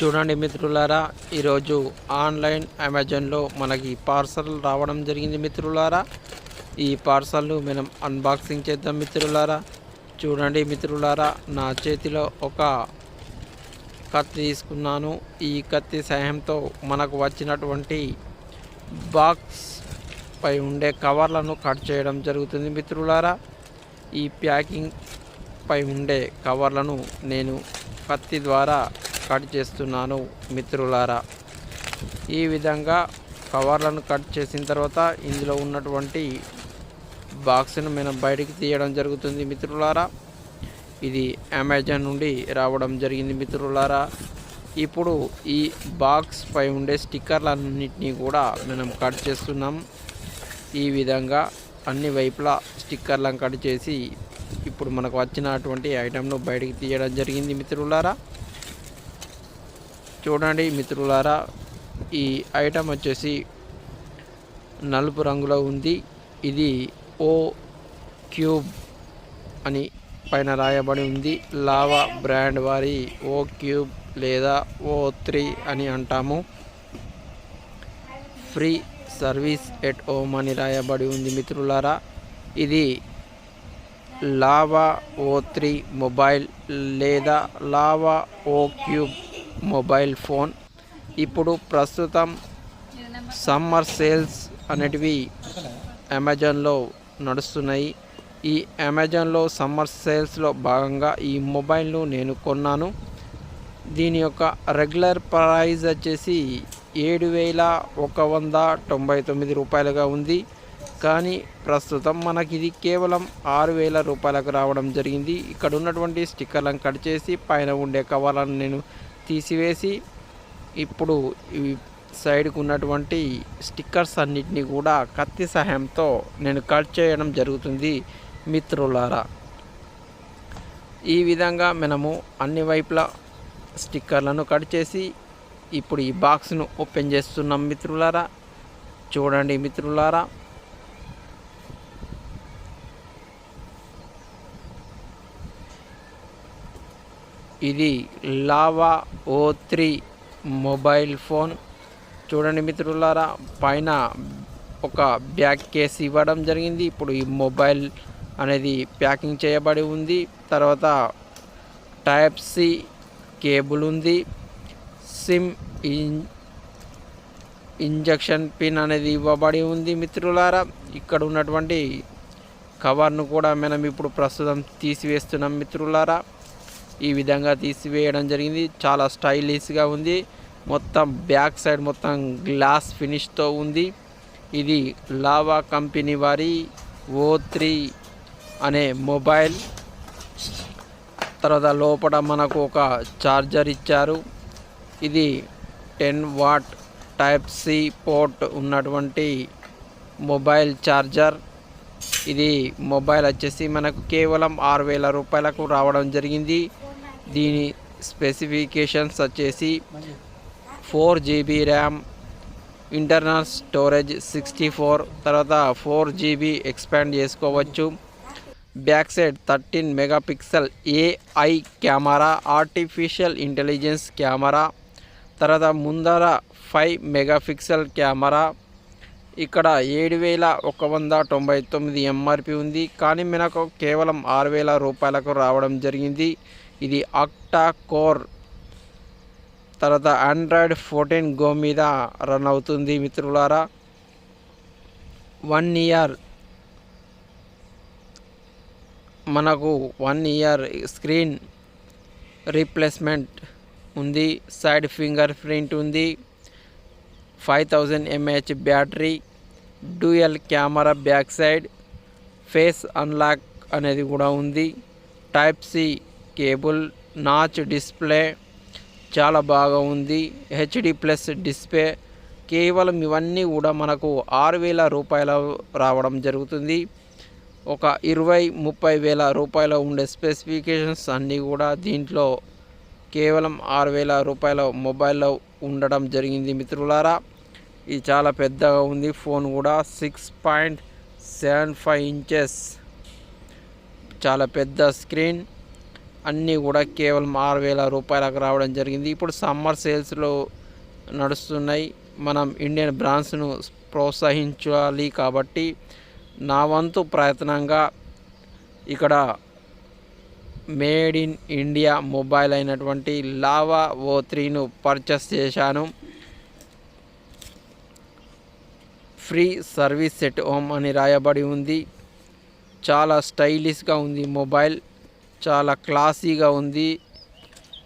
చూడండి మిత్రులారా ఈరోజు ఆన్లైన్ అమెజాన్లో మనకి పార్సల్ రావడం జరిగింది మిత్రులారా. ఈ పార్సల్ను మనం అన్బాక్సింగ్ చేద్దాం మిత్రులారా. చూడండి మిత్రులారా నా చేతిలో ఒక కత్తి తీసుకున్నాను. ఈ కత్తి సహాయంతో మనకు వచ్చినటువంటి బాక్స్ పై ఉండే కవర్లను కట్ చేయడం జరుగుతుంది మిత్రులారా. ఈ ప్యాకింగ్ పై ఉండే కవర్లను నేను కత్తి ద్వారా కట్ చేస్తున్నాను మిత్రులారా. ఈ విధంగా కవర్లను కట్ చేసిన తర్వాత ఇందులో ఉన్నటువంటి బాక్స్ను మనం బయటికి తీయడం జరుగుతుంది మిత్రులారా. ఇది అమెజాన్ నుండి రావడం జరిగింది మిత్రులారా. ఇప్పుడు ఈ బాక్స్ పై ఉండే స్టిక్కర్లన్నింటినీ కూడా మనం కట్ చేస్తున్నాం. ఈ విధంగా అన్ని వైపులా స్టిక్కర్లను కట్ చేసి ఇప్పుడు మనకు వచ్చినటువంటి ఐటెంను బయటికి తీయడం జరిగింది మిత్రులారా. చూడండి మిత్రులారా ఈ ఐటెం వచ్చేసి నలుపు రంగులో ఉంది. ఇది ఓ క్యూబ్ అని పైన రాయబడి ఉంది. లావా బ్రాండ్ వారి ఓ క్యూబ్ లేదా ఓ త్రీ అని అంటాము. ఫ్రీ సర్వీస్ ఎట్ హోమ్ అని రాయబడి ఉంది మిత్రులారా. ఇది లావా ఓ త్రీ మొబైల్ లేదా Lava O cube mobile phone. ఇప్పుడు ప్రస్తుతం సమ్మర్ సేల్స్ అనేటివి అమెజాన్లో నడుస్తున్నాయి. ఈ అమెజాన్లో సమ్మర్ సేల్స్లో భాగంగా ఈ మొబైల్ను నేను కొన్నాను. దీని యొక్క రెగ్యులర్ ప్రైజ్ వచ్చేసి ఏడు వేల ఒక వంద తొంభై తొమ్మిది రూపాయలుగా ఉంది. కానీ ప్రస్తుతం మనకి ఇది కేవలం ఆరు వేల రూపాయలకు రావడం జరిగింది. ఇక్కడ ఉన్నటువంటి స్టిక్కర్లను కట్ చేసి పైన ఉండే కవర్లను నేను తీసివేసి ఇప్పుడు ఈ సైడ్కు ఉన్నటువంటి స్టిక్కర్స్ అన్నిటినీ కూడా కత్తి సహాయంతో నేను కట్ చేయడం జరుగుతుంది మిత్రులారా. ఈ విధంగా మనము అన్ని వైపుల స్టిక్కర్లను కట్ చేసి ఇప్పుడు ఈ బాక్స్ను ఓపెన్ చేస్తున్నాం మిత్రులారా. చూడండి మిత్రులారా. ఇది Lava O three mobile phone. చూడండి మిత్రులారా పైన ఒక బ్యాక్ కేస్ ఇవ్వడం జరిగింది. ఇప్పుడు ఈ మొబైల్ అనేది ప్యాకింగ్ చేయబడి ఉంది. తర్వాత టైప్ సి కేబుల్ ఉంది. సిమ్ ఇన్ ఇంజక్షన్ పిన్ అనేది ఇవ్వబడి ఉంది మిత్రులారా. ఇక్కడ ఉన్నటువంటి కవర్ను కూడా మనం ఇప్పుడు ప్రస్తుతం తీసివేస్తున్నాం మిత్రులారా. ఈ విధంగా తీసివేయడం జరిగింది. చాలా స్టైలిష్గా ఉంది. మొత్తం బ్యాక్ సైడ్ మొత్తం గ్లాస్ ఫినిష్తో ఉంది. ఇది లావా కంపెనీ వారి ఓ త్రీ అనే మొబైల్. తర్వాత లోపల మనకు ఒక చార్జర్ ఇచ్చారు. ఇది ten watt type C port ఉన్నటువంటి మొబైల్ ఛార్జర్ ఇది మొబైల్ వచ్చేసి మనకు కేవలం ఆరు వేల రూపాయలకు రావడం జరిగింది. దీని స్పెసిఫికేషన్స్ వచ్చేసి four GB RAM internal storage sixty four తర్వాత ఫోర్ జీబీ ఎక్స్పాండ్ చేసుకోవచ్చు. Back side thirteen megapixel AI camera artificial intelligence camera తర్వాత ముందర ఫైవ్ మెగాపిక్సెల్ కెమెరా. ఇక్కడ ఏడు వేల ఒక వంద తొంభై తొమ్మిది ఎంఆర్పి ఉంది. కానీ మనకు కేవలం ఆరు వేల రూపాయలకు రావడం జరిగింది. ఇది అక్టా కోర్ తర్వాత ఆండ్రాయిడ్ ఫోర్టీన్ గో మీద రన్ అవుతుంది మిత్రులారా. One year. మనకు వన్ ఇయర్ స్క్రీన్ రీప్లేస్మెంట్ ఉంది. సైడ్ ఫింగర్ ప్రింట్ ఉంది. Five thousand mAh battery dual camera back side face unlock అనేది కూడా ఉంది. Type C cable notch display చాలా బాగా ఉంది. హెచ్డి ప్లస్ డిస్ప్లే కేవలం ఇవన్నీ కూడా మనకు ఆరు వేల రూపాయల రావడం జరుగుతుంది. ఒక ఇరవై ముప్పై వేల రూపాయల ఉండే స్పెసిఫికేషన్స్ అన్నీ కూడా దీంట్లో కేవలం ఆరు వేల రూపాయల మొబైల్లో ఉండడం జరిగింది మిత్రులారా. ఇది చాలా పెద్దగా ఉంది. ఫోన్ కూడా six point seven five inches. చాలా పెద్ద స్క్రీన్. అన్నీ కూడా కేవలం ఆరు వేల రూపాయలకు రావడం జరిగింది. ఇప్పుడు సమ్మర్ సేల్స్లో నడుస్తున్నాయి. మనం ఇండియన్ బ్రాండ్స్ను ప్రోత్సహించాలి కాబట్టి నా వంతు ప్రయత్నంగా ఇక్కడ మేడ్ ఇన్ ఇండియా మొబైల్ అయినటువంటి లావా ఓ త్రీను పర్చేస్ చేశాను. ఫ్రీ సర్వీస్ సెట్ హోమ్ అని రాయబడి ఉంది. చాలా స్టైలిష్గా ఉంది మొబైల్. చాలా క్లాసీగా ఉంది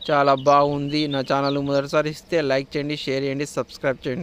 చాలా బాగుంది నా ఛానల్. మొదటిసారి ఇస్తే లైక్ చేయండి షేర్ చేయండి సబ్స్క్రైబ్ చేయండి.